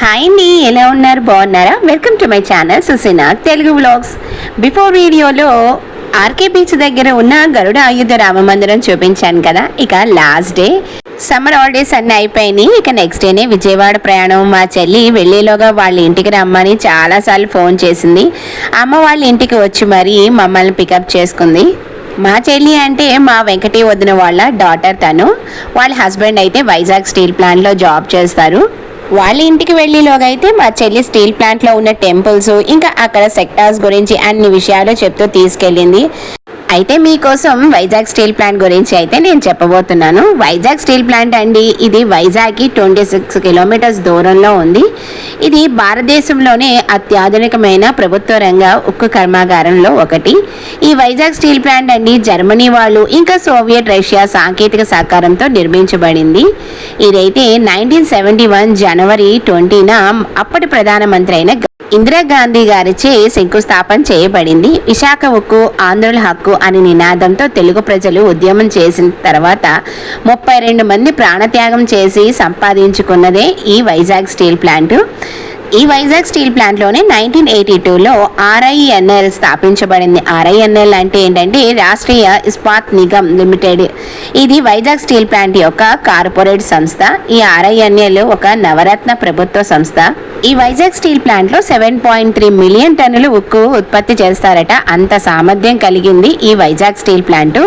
Hi అండి ఎలా ఉన్నారు బాగున్నారా welcome to my channel సుసినా Telugu vlogs before వీడియోలో ఆర్కే బీచ్ దగ్గర ఉన్న గరుడ ఆయుధ రామ మందిరం చూపించాను కదా. ఇక లాస్ట్ డే సమ్మర్ హాలిడేస్ అన్నీ అయిపోయినాయి. ఇక నెక్స్ట్ డేనే విజయవాడ ప్రయాణం. మా చెల్లి వెళ్ళేలోగా వాళ్ళ ఇంటికి రమ్మని చాలాసార్లు ఫోన్ చేసింది. అమ్మ వాళ్ళ ఇంటికి వచ్చి మరీ మమ్మల్ని పికప్ చేసుకుంది. మా చెల్లి అంటే మా వెంకటే వదిన వాళ్ళ డాటర్ తను. వాళ్ళ హస్బెండ్ అయితే వైజాగ్ స్టీల్ ప్లాంట్లో జాబ్ చేస్తారు. వాళ్ళ ఇంటికి వెళ్ళేలోగా అయితే మా చెల్లి స్టీల్ ప్లాంట్లో ఉన్న టెంపుల్స్ ఇంకా అక్కడ సెక్టార్స్ గురించి అన్ని విషయాలు చెప్తూ తీసుకెళ్ళింది. అయితే మీకోసం వైజాగ్ స్టీల్ ప్లాంట్ గురించి అయితే నేను చెప్పబోతున్నాను. వైజాగ్ స్టీల్ ప్లాంట్ అండి. ఇది వైజాగ్కి ట్వంటీ సిక్స్ కిలోమీటర్స్ దూరంలో ఉంది. ఇది భారతదేశంలోనే అత్యాధునికమైన ప్రభుత్వ రంగ ఉక్కు కర్మాగారంలో ఒకటి. ఈ వైజాగ్ స్టీల్ ప్లాంట్ అండి జర్మనీ వాళ్ళు ఇంకా సోవియట్ రష్యా సాంకేతిక సహకారంతో నిర్మించబడింది. ఇదైతే nineteen seventy one January twenty అప్పటి ప్రధానమంత్రి అయిన ఇందిరాగాంధీ గారిచే శంకుస్థాపన చేయబడింది. విశాఖ ఉక్కు ఆంధ్రుల హక్కు అని నినాదంతో తెలుగు ప్రజలు ఉద్యమం చేసిన తర్వాత ముప్పై రెండు మంది ప్రాణత్యాగం చేసి సంపాదించుకున్నదే ఈ వైజాగ్ స్టీల్ ప్లాంట్. ఈ వైజాగ్ స్టీల్ ప్లాంట్లోనే నైన్టీన్ ఎయిటీ టూలో ఆర్ఐఎన్ఎల్ స్థాపించబడింది. ఆర్ఐఎన్ఎల్ అంటే ఏంటంటే రాష్ట్రీయ ఇస్పాత్ నిగమ్ లిమిటెడ్. ఇది వైజాగ్ స్టీల్ ప్లాంట్ యొక్క కార్పొరేట్ సంస్థ. ఈ ఆర్ఐఎన్ఎల్ ఒక నవరత్న ప్రభుత్వ సంస్థ. ఈ వైజాగ్ స్టీల్ ప్లాంట్లో సెవెన్ పాయింట్ త్రీ మిలియన్ టన్నులు ఉక్కు ఉత్పత్తి చేస్తారట. అంత సామర్థ్యం కలిగింది ఈ వైజాగ్ స్టీల్ ప్లాంట్.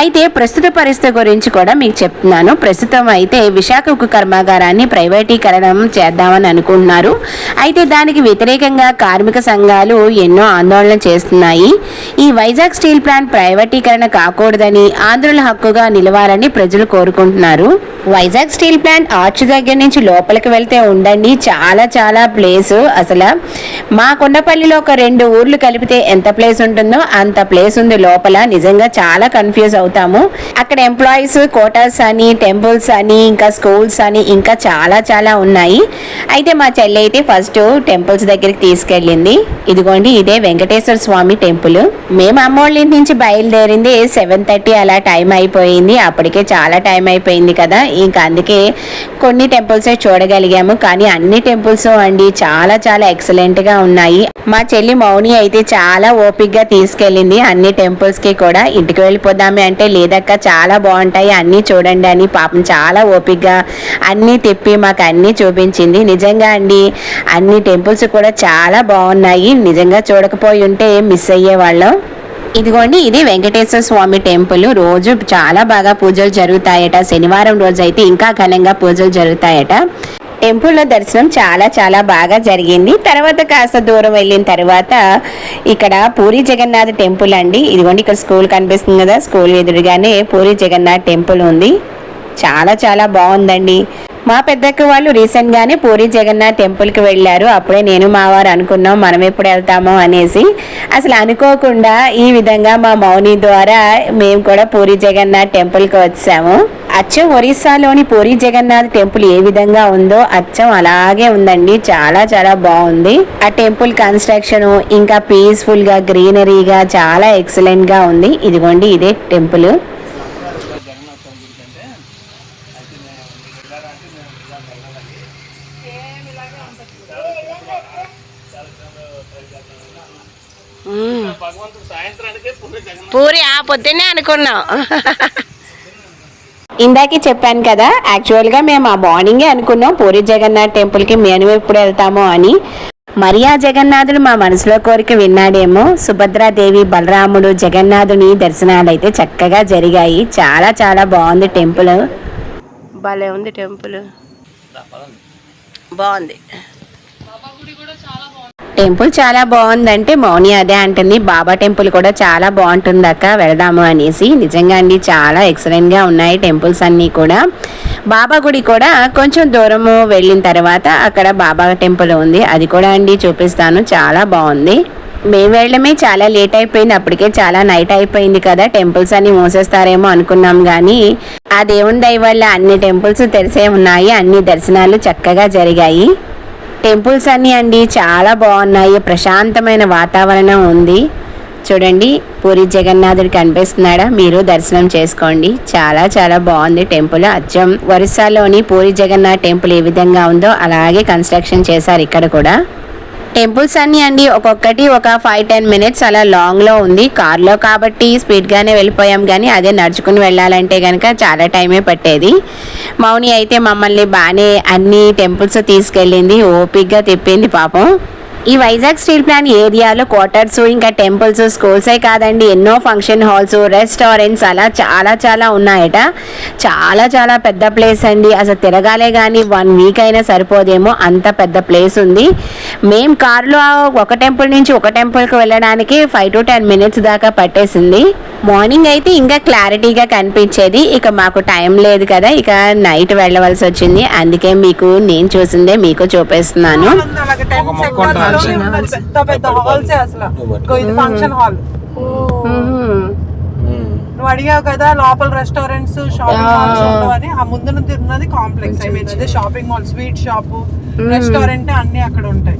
అయితే ప్రస్తుత పరిస్థితి గురించి కూడా మీకు చెప్తున్నాను. ప్రస్తుతం అయితే విశాఖ ఉక్కు కర్మాగారాన్ని ప్రైవేటీకరణం చేద్దామని అనుకుంటున్నారు. అయితే దానికి వ్యతిరేకంగా కార్మిక సంఘాలు ఎన్నో ఆందోళన చేస్తున్నాయి. ఈ వైజాగ్ స్టీల్ ప్లాంట్ ప్రైవేటీకరణ కాకూడదని ఆంధ్రుల హక్కుగా నిలవాలని ప్రజలు కోరుకుంటున్నారు. వైజాగ్ స్టీల్ ప్లాంట్ ఆర్చ్ దగ్గర నుంచి లోపలికి వెళ్తే ఉండండి చాలా చాలా ప్లేస్ అసలు. మా కొండపల్లిలో ఒక రెండు ఊర్లు కలిపితే ఎంత ప్లేస్ ఉంటుందో అంత ప్లేస్ ఉంది లోపల. నిజంగా చాలా కన్ఫ్యూజ్ అవుతాము. అక్కడ ఎంప్లాయీస్ కోటర్స్ అని టెంపుల్స్ అని ఇంకా స్కూల్స్ అని ఇంకా చాలా చాలా ఉన్నాయి. అయితే మా చెల్లి అయితే ఫస్ట్ టెంపుల్స్ దగ్గరికి తీసుకెళ్ళింది. ఇదిగోండి ఇదే వెంకటేశ్వర స్వామి టెంపుల్. మేము అమ్మోళ్ళ ఇంటి నుంచి బయలుదేరింది సెవెన్ థర్టీ అలా టైం అయిపోయింది. అప్పటికే చాలా టైం అయిపోయింది కదా. ఇంకా అందుకే కొన్ని టెంపుల్సే చూడగలిగాము. కానీ అన్ని టెంపుల్స్ అండి చాలా చాలా ఎక్సలెంట్గా ఉన్నాయి. మా చెల్లి మౌని అయితే చాలా ఓపిక్గా తీసుకెళ్ళింది అన్ని టెంపుల్స్కి కూడా. ఇంటికి వెళ్ళిపోదామే అంటే లేదక్క చాలా బాగుంటాయి అన్ని చూడండి అని పాపం చాలా ఓపిక్గా అన్ని తిప్పి మాకు అన్ని చూపించింది. నిజంగా అండి అన్ని టెంపుల్స్ కూడా చాలా బాగున్నాయి. నిజంగా చూడకపోయి ఉంటే మిస్ అయ్యేవాళ్ళం. ఇదిగోండి ఇది వెంకటేశ్వర స్వామి టెంపుల్. రోజు చాలా బాగా పూజలు జరుగుతాయట. శనివారం రోజు అయితే ఇంకా ఘనంగా పూజలు జరుగుతాయట. టెంపుల్లో దర్శనం చాలా చాలా బాగా జరిగింది. తర్వాత కాస్త దూరం వెళ్ళిన తర్వాత ఇక్కడ పూరి జగన్నాథ్ టెంపుల్ అండి. ఇదిగోండి ఇక్కడ స్కూల్ కనిపిస్తుంది కదా స్కూల్ ఎదురుగానే పూరి జగన్నాథ్ టెంపుల్ ఉంది. చాలా చాలా బాగుందండి. మా పెద్దక్క వాళ్ళు రీసెంట్గానే పూరి జగన్నాథ్ టెంపుల్కి వెళ్ళారు. అప్పుడే నేను మా వారు అనుకున్నాం మనం ఎప్పుడు వెళ్తామో అనేసి. అసలు అనుకోకుండా ఈ విధంగా మా మౌని ద్వారా మేము కూడా పూరి జగన్నాథ్ టెంపుల్కి వచ్చాము. అచ్చం ఒరిస్సాలోని పూరి జగన్నాథ్ టెంపుల్ ఏ విధంగా ఉందో అచ్చం అలాగే ఉందండి. చాలా చాలా బాగుంది. ఆ టెంపుల్ కన్స్ట్రక్షన్ ఇంకా పీస్ఫుల్గా గ్రీనరీగా చాలా ఎక్సలెంట్గా ఉంది. ఇదిగోండి ఇదే టెంపుల్ పూరి ఆ పొద్దున్నే అనుకున్నాం. ఇందాకే చెప్పాను కదా యాక్చువల్గా మేము ఆ మార్నింగే అనుకున్నాం పూరి జగన్నాథ్ టెంపుల్కి మేము ఎప్పుడు వెళ్తామో అని. మరియా జగన్నాథుడు మా మనసులో కోరిక విన్నాడేమో. సుభద్రాదేవి బలరాముడు జగన్నాథుని దర్శనాలు అయితే చక్కగా జరిగాయి. చాలా చాలా బాగుంది టెంపుల్. భలే ఉంది టెంపుల్. బాగుంది. టెంపుల్ చాలా బాగుందంటే మౌని అదే అంటుంది. బాబా టెంపుల్ కూడా చాలా బాగుంటుంది అక్క. వెళదాము అనేసి. నిజంగా అండి చాలా ఎక్సలెంట్గా ఉన్నాయి టెంపుల్స్ అన్నీ కూడా. బాబా గుడి కూడా కొంచెం దూరము వెళ్ళిన తర్వాత అక్కడ బాబా టెంపుల్ ఉంది. అది కూడా అండి చూపిస్తాను. చాలా బాగుంది. మేము వెళ్ళడమే చాలా లేట్ అయిపోయింది. అప్పటికే చాలా నైట్ అయిపోయింది కదా. టెంపుల్స్ అన్ని మూసేస్తారేమో అనుకున్నాం కానీ ఆ దేవుని దయ వల్ల అన్ని టెంపుల్స్ తెరిసే ఉన్నాయి. అన్ని దర్శనాలు చక్కగా జరిగాయి. టెంపుల్స్ అన్నీ అండి చాలా బాగున్నాయి ప్రశాంతమైన వాతావరణం ఉంది. చూడండి పూరి జగన్నాథుడు కనిపిస్తున్నాడా? మీరు దర్శనం చేసుకోండి. చాలా చాలా బాగుంది టెంపుల్. అచ్చం. ఒరిస్సాలోని పూరి జగన్నాథ్ టెంపుల్ ఏ విధంగా ఉందో అలాగే కన్స్ట్రక్షన్ చేశారు ఇక్కడ కూడా. టెంపుల్స్ అన్నీ అండి. ఒక్కొక్కటి ఒక ఫైవ్ టెన్ మినిట్స్ అలా లాంగ్లో ఉంది. కార్లో కాబట్టి స్పీడ్గానే వెళ్ళిపోయాం. కానీ అదే నడుచుకుని వెళ్ళాలంటే కనుక చాలా టైమే పట్టేది. మౌని అయితే మమ్మల్ని బాగానే అన్ని టెంపుల్స్ తీసుకెళ్ళింది. ఓపిక్గా తిప్పింది పాపం. ఈ వైజాగ్ స్టీల్ ప్లాంట్ ఏరియాలో క్వార్టర్స్ ఇంకా టెంపుల్స్ స్కూల్సే కాదండి. ఎన్నో ఫంక్షన్ హాల్స్ రెస్టారెంట్స్ అలా చాలా చాలా ఉన్నాయట. చాలా చాలా పెద్ద ప్లేస్ అండి. అసలు తిరగాలే కానీ వన్ వీక్ అయినా సరిపోదేమో. అంత పెద్ద ప్లేస్ ఉంది. మేము కారులో ఒక టెంపుల్ నుంచి ఒక టెంపుల్కి వెళ్ళడానికి ఫైవ్ టు టెన్ మినిట్స్ దాకా పట్టేసింది. మార్నింగ్ అయితే ఇంకా క్లారిటీగా కనిపించేది. ఇక మాకు టైం లేదు కదా. ఇక నైట్ వెళ్ళవలసి వచ్చింది. అందుకే మీకు నేను చూసిందే మీకు చూపిస్తున్నాను. పెద్ద పెద్ద హాల్సే అసలు. ఇది ఫంక్షన్ హాల్ నువ్వు అడిగావు కదా లోపల రెస్టారెంట్స్ షాపింగ్ మాల్స్ ఆ ముందు ఉన్నది కాంప్లెక్స్ ఐ మీన్ అదే shopping mall sweet shop restaurant అన్ని అక్కడ ఉంటాయి.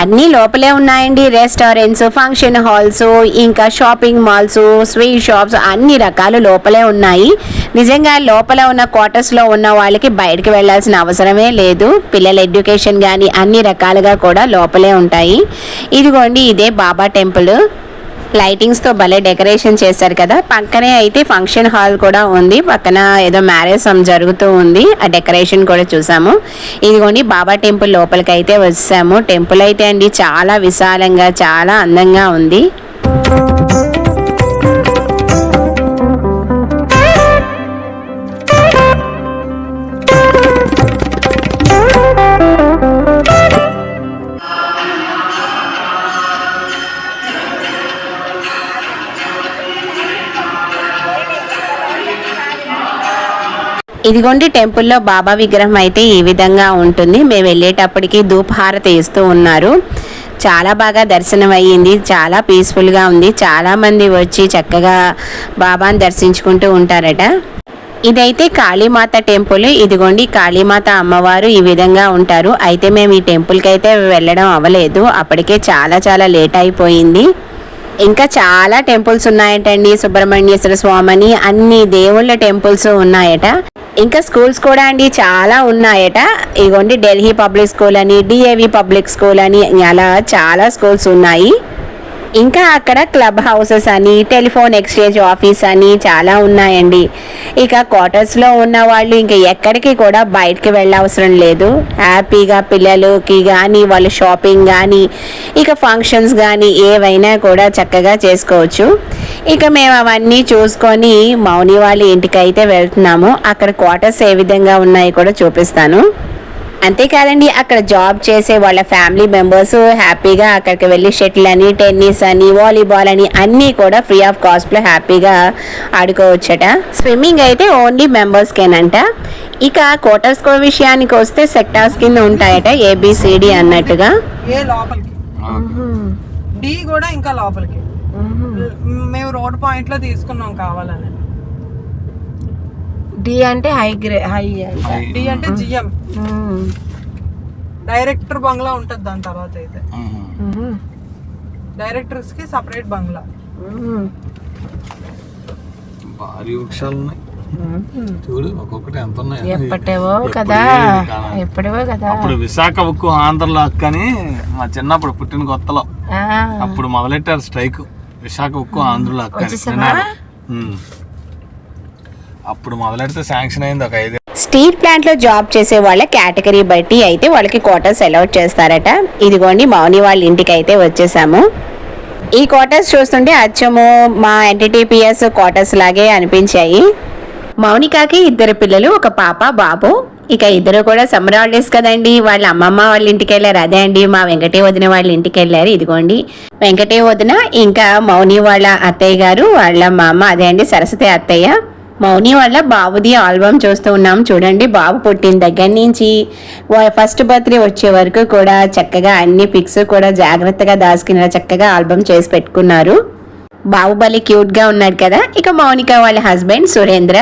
అన్నీ లోపలే ఉన్నాయండి. రెస్టారెంట్స్ ఫంక్షన్ హాల్స్ ఇంకా షాపింగ్ మాల్స్ స్వీట్ షాప్స్ అన్ని రకాలు లోపలే ఉన్నాయి. నిజంగా లోపల ఉన్న క్వార్టర్స్లో ఉన్న వాళ్ళకి బయటకు వెళ్ళాల్సిన అవసరమే లేదు. పిల్లల ఎడ్యుకేషన్ కానీ అన్ని రకాలుగా కూడా లోపలే ఉంటాయి. ఇదిగోండి ఇదే బాబా టెంపుల్. లైటింగ్స్తో భలే డెకరేషన్ చేశారు కదా. పక్కనే అయితే ఫంక్షన్ హాల్ కూడా ఉంది. పక్కన ఏదో మ్యారేజ్ జరుగుతూ ఉంది. ఆ డెకరేషన్ కూడా చూసాము. ఇదిగోండి బాబా టెంపుల్ లోపలికి అయితే వచ్చాము. టెంపుల్ అయితే అండి చాలా విశాలంగా చాలా అందంగా ఉంది. ఇదిగోండి టెంపుల్లో బాబా విగ్రహం అయితే ఈ విధంగా ఉంటుంది. మేము వెళ్ళేటప్పటికి ధూపహారతి ఇస్తూ ఉన్నారు. చాలా బాగా దర్శనం అయ్యింది. చాలా పీస్ఫుల్గా ఉంది. చాలామంది వచ్చి చక్కగా బాబాని దర్శించుకుంటూ ఉంటారట. ఇదైతే కాళీమాత టెంపుల్. ఇదిగోండి కాళీమాత అమ్మవారు ఈ విధంగా ఉంటారు. అయితే మేము ఈ టెంపుల్కి అయితే వెళ్ళడం అవ్వలేదు. అప్పటికే చాలా చాలా లేట్ అయిపోయింది. ఇంకా చాలా టెంపుల్స్ ఉన్నాయటండి. సుబ్రహ్మణ్యేశ్వర స్వామి అని అన్ని దేవుళ్ళ టెంపుల్స్ ఉన్నాయట. ఇంకా స్కూల్స్ కూడా అండి చాలా ఉన్నాయట. ఇగోండి ఢిల్లీ పబ్లిక్ స్కూల్ అని డిఏవి పబ్లిక్ స్కూల్ అని అలా చాలా స్కూల్స్ ఉన్నాయి. ఇంకా అక్కడ క్లబ్ హౌసెస్ అని టెలిఫోన్ ఎక్స్చేంజ్ ఆఫీస్ అని చాలా ఉన్నాయండి. ఇక క్వార్టర్స్లో ఉన్న వాళ్ళు ఇంకా ఎక్కడికి కూడా బయటికి వెళ్ళవసరం లేదు. హ్యాపీగా పిల్లలకి కానీ వాళ్ళ షాపింగ్ కానీ ఇక ఫంక్షన్స్ కానీ ఏవైనా కూడా చక్కగా చేసుకోవచ్చు. ఇక మేము అవన్నీ చూసుకొని మౌని వాళ్ళ ఇంటికి అయితే వెళ్తున్నాము. అక్కడ క్వార్టర్స్ ఏ విధంగా ఉన్నాయో కూడా చూపిస్తాను. అంతేకాదండి అక్కడ జాబ్ చేసే వాళ్ళ ఫ్యామిలీ మెంబర్స్ హ్యాపీగా అక్కడికి వెళ్ళి షటిల్ అని టెన్నిస్ అని వాలీబాల్ అని అన్నీ కూడా ఫ్రీ ఆఫ్ కాస్ట్లో హ్యాపీగా ఆడుకోవచ్చట. స్విమ్మింగ్ అయితే ఓన్లీ మెంబర్స్కేనంట. ఇక కోటర్స్ విషయానికి వస్తే సెక్టార్స్ కింద ఉంటాయట ఏబిసిడి అన్నట్టుగా. ఏ లోపలికి? డి కూడా ఇంకా లోపలికి. మేము రోడ్ పాయింట్లో తీసుకున్నాం కావాలని. డి అంటే హై గ్రే హై డి అంటే. జిఎం డైరెక్టర్ బంగ్లా ఉంటుంది దాని తర్వాత అయితే. డైరెక్టర్స్కి సపరేట్ బంగ్లా. భారీ వృక్షాలు ఉన్నాయి. చూడు ఒక్కొక్కటి ఎంత ఉన్నాయి. ఎప్పటివో కదా. ఎప్పటివో కదా. అప్పుడు విశాఖ ఉక్కు ఆంధ్రలో హక్కు అని మా చిన్నప్పుడు పుట్టిన కొత్తలో. అప్పుడు మొదలెట్టారు స్ట్రైక్. విశాఖ ఉక్కు ఆంధ్రలో హక్కు అప్పుడు మొదలెడితే శాంక్షన్ అయింది ఒక ఐదు స్టీల్ ప్లాంట్లో జాబ్ చేసే వాళ్ళ కేటగిరీ బట్టి అయితే వాళ్ళకి క్వార్టర్స్ అలౌట్ చేస్తారట. ఇదిగోండి మౌని వాళ్ళ ఇంటికి అయితే వచ్చేసాము. ఈ క్వార్టర్స్ చూస్తుంటే అచ్చము మా ఎన్టీటీపీఎస్ క్వార్టర్స్ లాగే అనిపించాయి. మౌనికాకి ఇద్దరు పిల్లలు ఒక పాప బాబు. ఇక ఇద్దరు కూడా సమ్మర్ హాలిడేస్ కదండి. వాళ్ళ అమ్మమ్మ వాళ్ళ ఇంటికి వెళ్ళారు అదే అండి. మా వెంకటే వదిన వాళ్ళ ఇంటికి వెళ్ళారు ఇదిగోండి. వెంకటే వదిన ఇంకా మౌని వాళ్ళ అత్తయ్య గారు వాళ్ళ మా అమ్మ అదే అండి సరస్వతి అత్తయ్య. మౌని వాళ్ళ బాబుది ఆల్బమ్ చూస్తూ ఉన్నాం. చూడండి బాబు పుట్టిన దగ్గర నుంచి ఫస్ట్ బర్త్డే వచ్చే వరకు కూడా చక్కగా అన్ని పిక్స్ కూడా జాగ్రత్తగా దాచుకునేలా చక్కగా ఆల్బమ్ చేసి పెట్టుకున్నారు. బాబుబలి క్యూట్గా ఉన్నాడు కదా. ఇక మౌనిక వాళ్ళ హస్బెండ్ సురేంద్ర.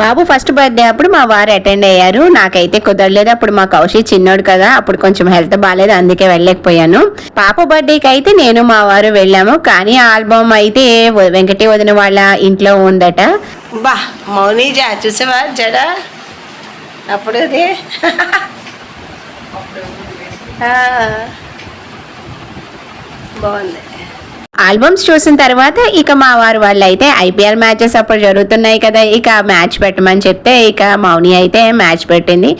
బాబు ఫస్ట్ బర్త్డే అప్పుడు మా వారు అటెండ్ అయ్యారు. నాకైతే కుదరలేదు. అప్పుడు మా కౌశి చిన్నోడు కదా. అప్పుడు కొంచెం హెల్త్ బాగాలేదు అందుకే వెళ్ళలేకపోయాను. పాప బర్త్డేకి అయితే నేను మా వారు వెళ్ళాము. కానీ ఆల్బమ్ అయితే వెంకటే వదిన వాళ్ళ ఇంట్లో ఉందట. బా మౌనీజా చూసావా? జడ? అప్పుడు అది. బాగుంది. ఆల్బమ్స్ చూసిన తర్వాత ఇక మా వారు వాళ్ళు అయితే ఐపీఎల్ మ్యాచెస్ అప్పుడు జరుగుతున్నాయి కదా ఇక మ్యాచ్ పెట్టమని చెప్తే ఇక మౌని అయితే మ్యాచ్ పెట్టింది.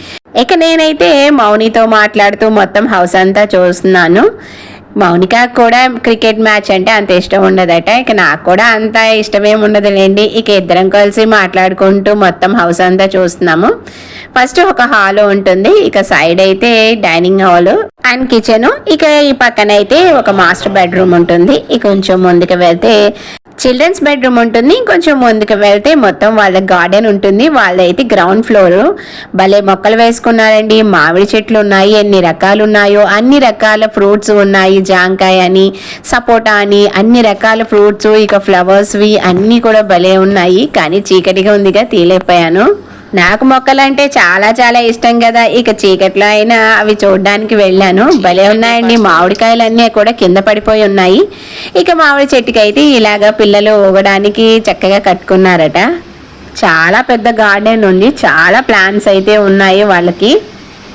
ఇక నేనైతే మౌనితో మాట్లాడుతూ మొత్తం హౌస్ అంతా చూస్తున్నాను. మౌనిక కూడా క్రికెట్ మ్యాచ్ అంటే అంత ఇష్టం ఉండదట. ఇక నాకు కూడా అంత ఇష్టమేం ఉండదులేండి. ఇక ఇద్దరం కలిసి మాట్లాడుకుంటూ మొత్తం హౌస్ అంతా చూస్తున్నాము. ఫస్ట్ ఒక హాల్ ఉంటుంది. ఇక సైడ్ అయితే డైనింగ్ హాల్ అండ్ కిచెన్ ఇక ఈ పక్కన అయితే ఒక మాస్టర్ బెడ్రూమ్ ఉంటుంది. ఇక కొంచెం ముందుకు వెళ్తే చిల్డ్రన్స్ బెడ్రూమ్ ఉంటుంది. కొంచెం ముందుకు వెళ్తే మొత్తం వాళ్ళ గార్డెన్ ఉంటుంది. వాళ్ళైతే గ్రౌండ్ ఫ్లోర్ భలే మొక్కలు వేసుకున్నారండి. మామిడి చెట్లు ఉన్నాయి. ఎన్ని రకాలు ఉన్నాయో అన్ని రకాల ఫ్రూట్స్ ఉన్నాయి. జాంకాయ అని సపోటా అని అన్ని రకాల ఫ్రూట్స్ ఇక ఫ్లవర్స్వి అన్నీ కూడా భలే ఉన్నాయి. కానీ చీకటిగా ఉందిగా తీలేకపోయాను నాకు మొక్కలంటే చాలా చాలా ఇష్టం కదా. ఇక చీకట్లో అయినా అవి చూడడానికి వెళ్ళాను. భలే ఉన్నాయండి. మామిడికాయలన్నీ కూడా కింద పడిపోయి ఉన్నాయి. ఇక మామిడి చెట్టుకి అయితే ఇలాగ పిల్లలు ఊగడానికి చక్కగా కట్టుకున్నారట. చాలా పెద్ద గార్డెన్ ఉంది. చాలా ప్లాంట్స్ అయితే ఉన్నాయి వాళ్ళకి.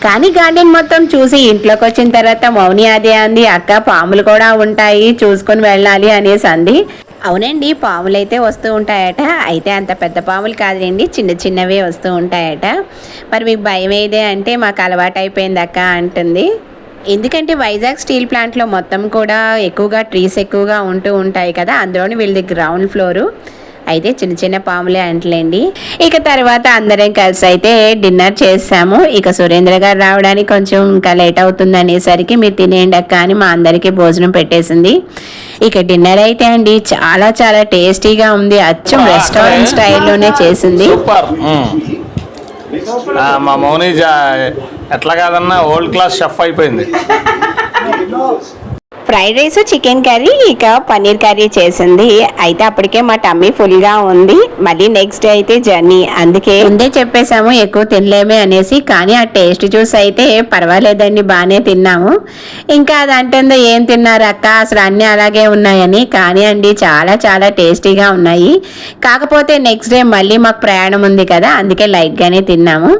కానీ గార్డెన్ మొత్తం చూసి ఇంట్లోకి వచ్చిన తర్వాత మౌని అదే అంది. అక్క పాములు కూడా ఉంటాయి. చూసుకొని వెళ్ళాలి అనేసి అంది. అవునండి పాములు అయితే వస్తూ ఉంటాయట. అయితే అంత పెద్ద పాములు కాదులేండి చిన్న చిన్నవే వస్తూ ఉంటాయట. మరి మీకు భయం ఏదే అంటే మాకు అలవాటు అయిపోయింది అక్క అంటుంది. ఎందుకంటే వైజాగ్ స్టీల్ ప్లాంట్లో మొత్తం కూడా ఎక్కువగా ట్రీస్ ఎక్కువగా ఉంటూ ఉంటాయి కదా అందులోని వీళ్ళది గ్రౌండ్ ఫ్లోరు అయితే చిన్న చిన్న పాములే అంటలేండి. ఇక తర్వాత అందరం కలిసి అయితే డిన్నర్ చేసాము. ఇక సురేంద్ర గారు రావడానికి కొంచెం ఇంకా లేట్ అవుతుంది అనేసరికి మీరు తినేయండి అక్క అని మా అందరికీ భోజనం పెట్టేసింది. ఇక డిన్నర్ అయితే అండి చాలా చాలా టేస్టీగా ఉంది. అచ్చం రెస్టారెంట్ స్టైల్లోనే చేసింది. మా మౌని ఎట్లా కాదన్నా ఓల్డ్ క్లాస్ షెఫ్ అయిపోయింది. ఫ్రైడ్ రైస్ చికెన్ కర్రీ ఇక పన్నీర్ కర్రీ చేసింది. అయితే అప్పటికే మా టమ్మీ ఫుల్గా ఉంది. మళ్ళీ నెక్స్ట్ డే అయితే జర్నీ అందుకే ముందే చెప్పేశాము ఎక్కువ తినలేమే అనేసి. కానీ ఆ టేస్ట్ చూసి అయితే పర్వాలేదండి బాగానే తిన్నాము. ఇంకా అది అంటుందో ఏం తిన్నారు అక్క? అసలు అన్నీ అలాగే ఉన్నాయని. కానీ అండి చాలా చాలా టేస్టీగా ఉన్నాయి. కాకపోతే నెక్స్ట్ డే మళ్ళీ మాకు ప్రయాణం ఉంది కదా అందుకే లైట్గానే తిన్నాము.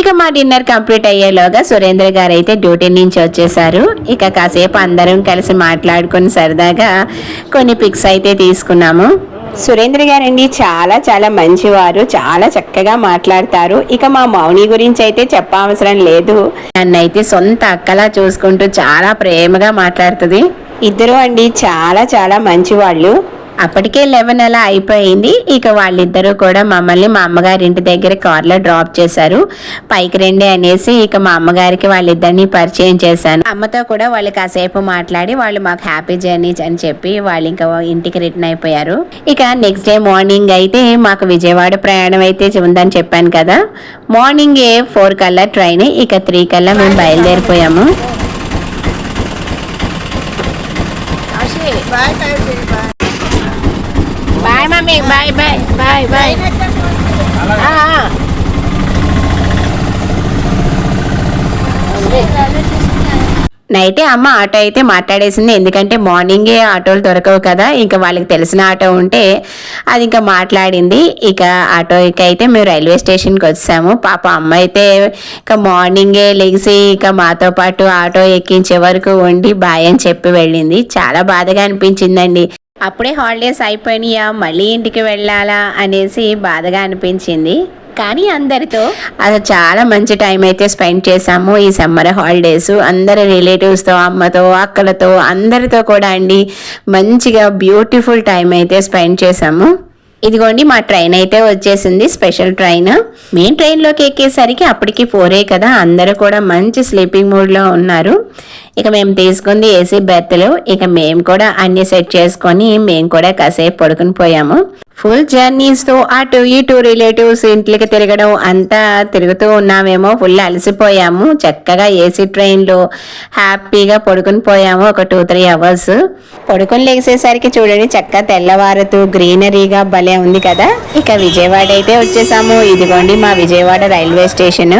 ఇక మా డిన్నర్ కంప్లీట్ అయ్యేలోగా సురేంద్ర గారు అయితే డ్యూటీ నుంచి వచ్చేసారు. ఇక కాసేపు అందరం కలిసి మాట్లాడుకొని సరదాగా కొన్ని పిక్స్ అయితే తీసుకున్నాము. సురేంద్ర గారండి చాలా చాలా మంచివారు చాలా చక్కగా మాట్లాడతారు. ఇక మా మౌని గురించి అయితే చెప్పవసరం లేదు. నన్నైతే సొంత అక్కలా చూసుకుంటూ చాలా ప్రేమగా మాట్లాడుతుంది. ఇద్దరు అండి చాలా చాలా మంచివాళ్ళు. అప్పటికే లెవెన్ అలా అయిపోయింది. ఇక వాళ్ళిద్దరూ కూడా మమ్మల్ని మా అమ్మగారి ఇంటి దగ్గర కార్లో డ్రాప్ చేశారు. పైకి రండి అనేసి ఇక మా అమ్మగారికి వాళ్ళిద్దరిని పరిచయం చేశాను. అమ్మతో కూడా వాళ్ళు కాసేపు మాట్లాడి వాళ్ళు మాకు హ్యాపీ జర్నీ అని చెప్పి వాళ్ళు ఇంకా ఇంటికి రిటర్న్ అయిపోయారు. ఇక నెక్స్ట్ డే మార్నింగ్ అయితే మాకు విజయవాడ ప్రయాణం అయితే ఉందని చెప్పాను కదా. మార్నింగ్ ఏ ఫోర్ కల్లా ట్రైన్ ఇక త్రీ కల్లా మేము బయలుదేరిపోయాము. Bye mummy bye bye bye bye నైటే అమ్మ ఆటో అయితే మాట్లాడేసింది. ఎందుకంటే మార్నింగే ఆటోలు దొరకవు కదా ఇంకా వాళ్ళకి తెలిసిన ఆటో ఉంటే అది ఇంకా మాట్లాడింది. ఇక ఆటోకి అయితే మేము రైల్వే స్టేషన్కి వచ్చాము. పాప అమ్మ అయితే ఇక మార్నింగే లెగిసి ఇక మాతో పాటు ఆటో ఎక్కించే వరకు ఉండి బాయ్ అని చెప్పి వెళ్ళింది. చాలా బాధగా అనిపించిందండి. అప్పుడే హాలిడేస్ అయిపోయినాయా? మళ్ళీ ఇంటికి వెళ్ళాలా? అనేసి బాధగా అనిపించింది. కానీ అందరితో? అది చాలా మంచి టైం అయితే స్పెండ్ చేసాము ఈ సమ్మర్ హాలిడేస్. అందరి రిలేటివ్స్తో అమ్మతో అక్కలతో అందరితో కూడా అండి మంచిగా బ్యూటిఫుల్ టైం అయితే స్పెండ్ చేసాము ఇదిగోండి మా ట్రైన్ అయితే వచ్చేసింది స్పెషల్ ట్రైన్. మెయిన్ ట్రైన్లోకి ఎక్కేసరికి అప్పటికి ఫోరే కదా అందరూ కూడా మంచి స్లీపింగ్ మూడ్లో ఉన్నారు. ఇక మేము తీసుకుంది ఏసీ బెర్త్లు ఇక మేము కూడా అన్ని సెట్ చేసుకొని మేము కూడా కాసేపు పడుకుని పోయాము. ఫుల్ జర్నీస్తో అటు ఇటు రిలేటివ్స్ ఇంట్లోకి తిరగడం అంతా తిరుగుతూ ఉన్నామేమో. ఫుల్ అలసిపోయాము. చక్కగా ఏసీ ట్రైన్లో హ్యాపీగా పడుకుని పోయాము ఒక టూ త్రీ అవర్స్ పడుకుని లేచేసరికి చూడండి చక్కగా తెల్లవారుతూ గ్రీనరీగా భలే ఉంది కదా. ఇక విజయవాడ అయితే వచ్చేసాము. ఇదిగోండి మా విజయవాడ రైల్వే స్టేషన్.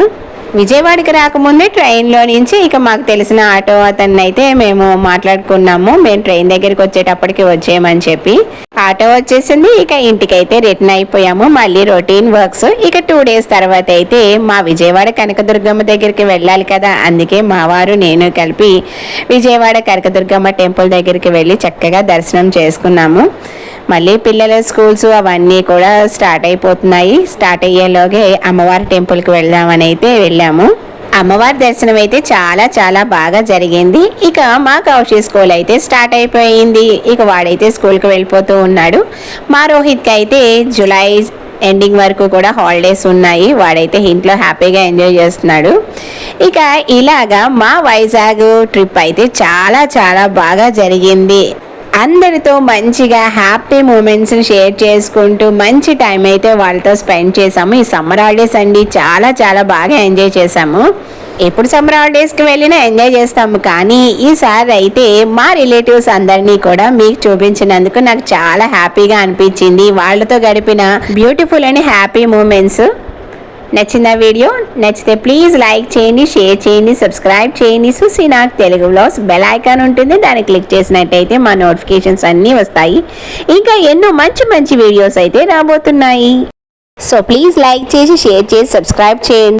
విజయవాడకి రాకముందే ట్రైన్లో నుంచి ఇక మాకు తెలిసిన ఆటో అతన్ని అయితే మేము మాట్లాడుకున్నాము. మేము ట్రైన్ దగ్గరికి వచ్చేటప్పటికి వచ్చేయమని చెప్పి ఆటో వచ్చేసింది. ఇక ఇంటికైతే రిటర్న్ అయిపోయాము. మళ్ళీ రొటీన్ వర్క్స్. ఇక టూ డేస్ తర్వాత అయితే మా విజయవాడ కనకదుర్గమ్మ దగ్గరికి వెళ్ళాలి కదా. అందుకే మా వారు నేను కలిపి విజయవాడ కనకదుర్గమ్మ టెంపుల్ దగ్గరికి వెళ్ళి చక్కగా దర్శనం చేసుకున్నాము. మళ్ళీ పిల్లల స్కూల్స్ అవన్నీ కూడా స్టార్ట్ అయిపోతున్నాయి. స్టార్ట్ అయ్యేలోగే అమ్మవారి టెంపుల్కి వెళ్దామని అయితే వెళ్ళాము. అమ్మవారి దర్శనం అయితే చాలా చాలా బాగా జరిగింది. ఇక మా కౌశి స్కూల్ అయితే స్టార్ట్ అయిపోయింది. ఇక వాడైతే స్కూల్కి వెళ్ళిపోతూ ఉన్నాడు. మా రోహిత్కి అయితే జూలై ఎండింగ్ వరకు కూడా హాలిడేస్ ఉన్నాయి. వాడైతే ఇంట్లో హ్యాపీగా ఎంజాయ్ చేస్తున్నాడు. ఇక ఇలాగా మా వైజాగ్ ట్రిప్ అయితే చాలా చాలా బాగా జరిగింది. అందరితో మంచిగా హ్యాపీ మూమెంట్స్ని షేర్ చేసుకుంటూ మంచి టైం అయితే వాళ్ళతో స్పెండ్ చేసాము ఈ సమ్మర్ హాలిడేస్ అండి చాలా చాలా బాగా ఎంజాయ్ చేసాము ఎప్పుడు సమ్మర్ హాలిడేస్కి వెళ్ళినా ఎంజాయ్ చేస్తాము. కానీ ఈసారి అయితే మా రిలేటివ్స్ అందరినీ కూడా మీకు చూపించినందుకు నాకు చాలా హ్యాపీగా అనిపించింది. వాళ్ళతో గడిపిన బ్యూటిఫుల్ అండ్ హ్యాపీ మూమెంట్స్ నచ్చిన వీడియో నచ్చితే ప్లీజ్ లైక్ చేయండి షేర్ చేయండి సబ్స్క్రైబ్ చేయండి. చూసి నాకు తెలుగు బ్లాగ్స్ బెల్ ఐకాన్ ఉంటుంది. దాన్ని క్లిక్ చేసినట్టయితే మా నోటిఫికేషన్స్ అన్నీ వస్తాయి. ఇంకా ఎన్నో మంచి మంచి వీడియోస్ అయితే రాబోతున్నాయి. సో ప్లీజ్ లైక్ చేసి షేర్ చేసి సబ్స్క్రైబ్ చేయండి.